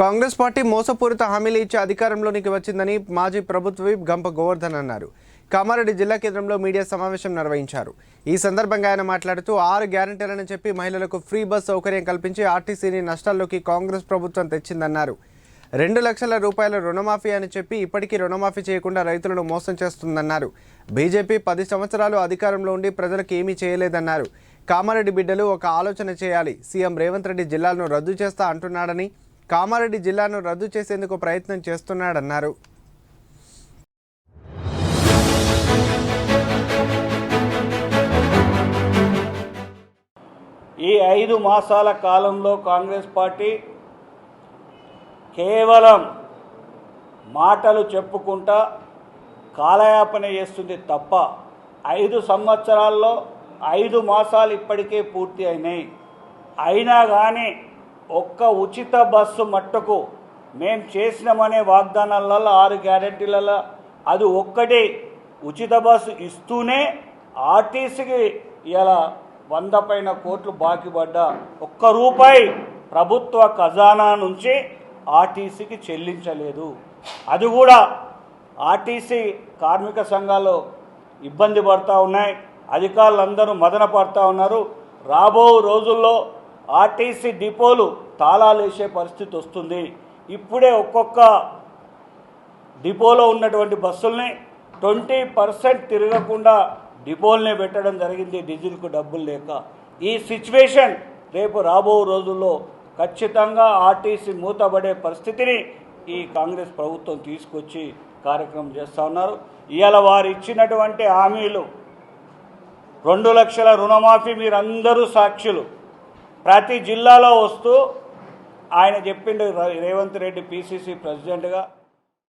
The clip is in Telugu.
కాంగ్రెస్ పార్టీ మోసపూరిత హామీలు ఇచ్చి అధికారంలోనికి వచ్చిందని మాజీ ప్రభుత్వ విప్ గంప గోవర్ధన్ అన్నారు. కామారెడ్డి జిల్లా కేంద్రంలో మీడియా సమావేశం నిర్వహించారు. ఈ సందర్భంగా ఆయన మాట్లాడుతూ ఆరు గ్యారంటీలను చెప్పి మహిళలకు ఫ్రీ బస్ సౌకర్యం కల్పించి ఆర్టీసీని నష్టాల్లోకి కాంగ్రెస్ ప్రభుత్వం తెచ్చిందన్నారు. రెండు లక్షల రూపాయల రుణమాఫీ అని చెప్పి ఇప్పటికీ రుణమాఫీ చేయకుండా రైతులను మోసం చేస్తుందన్నారు. బీజేపీ పది సంవత్సరాలు అధికారంలో ఉండి ప్రజలకు ఏమీ చేయలేదన్నారు. కామారెడ్డి బిడ్డలు ఒక ఆలోచన చేయాలి. సీఎం రేవంత్ రెడ్డి జిల్లాలను రద్దు చేస్తా అంటున్నాడని కామారెడ్డి జిల్లాను రద్దు చేసేందుకు ప్రయత్నం చేస్తున్నాడన్నారు. ఈ ఐదు మాసాల కాలంలో కాంగ్రెస్ పార్టీ కేవలం మాటలు చెప్పుకుంటా కాలయాపన చేస్తుంది తప్ప ఐదు సంవత్సరాల్లో ఐదు మాసాలు ఇప్పటికే పూర్తి అయినాయి. అయినా కానీ ఒక్క ఉచిత బస్సు మట్టుకు మేము చేసినామనే వాగ్దానాలలో ఆరు గ్యారెంటీలలో అది ఒక్కటి ఉచిత బస్సు ఇస్తూనే ఆర్టీసీకి ఇలా వంద పైన కోట్లు బాకీ పడ్డ ఒక్క రూపాయి ప్రభుత్వ ఖజానా నుంచి ఆర్టీసీకి చెల్లించలేదు. అది కూడా ఆర్టీసీ కార్మిక సంఘాలు ఇబ్బంది పడుతూ ఉన్నాయి. అధికారులందరూ మదన పడుతూ ఉన్నారు. రాబో రోజుల్లో ఆర్టీసీ డిపోలు తాళాలు వేసే పరిస్థితి వస్తుంది. ఇప్పుడే ఒక్కొక్క డిపోలో ఉన్నటువంటి బస్సుల్ని ట్వంటీ పర్సెంట్ తిరగకుండా డిపోల్నే పెట్టడం జరిగింది. డీజిల్కు డబ్బులు లేక. ఈ సిచ్యువేషన్ రేపు రాబో రోజుల్లో ఖచ్చితంగా ఆర్టీసీ మూతబడే పరిస్థితిని ఈ కాంగ్రెస్ ప్రభుత్వం తీసుకొచ్చి కార్యక్రమం చేస్తూ ఉన్నారు. ఇవాళ వారు ఇచ్చినటువంటి హామీలు రెండు లక్షల రుణమాఫీ మీరందరూ సాక్షులు. ప్రతి జిల్లాలో వస్తూ ఆయన చెప్పిండు రేవంత్ రెడ్డి పిసిసి ప్రెసిడెంట్గా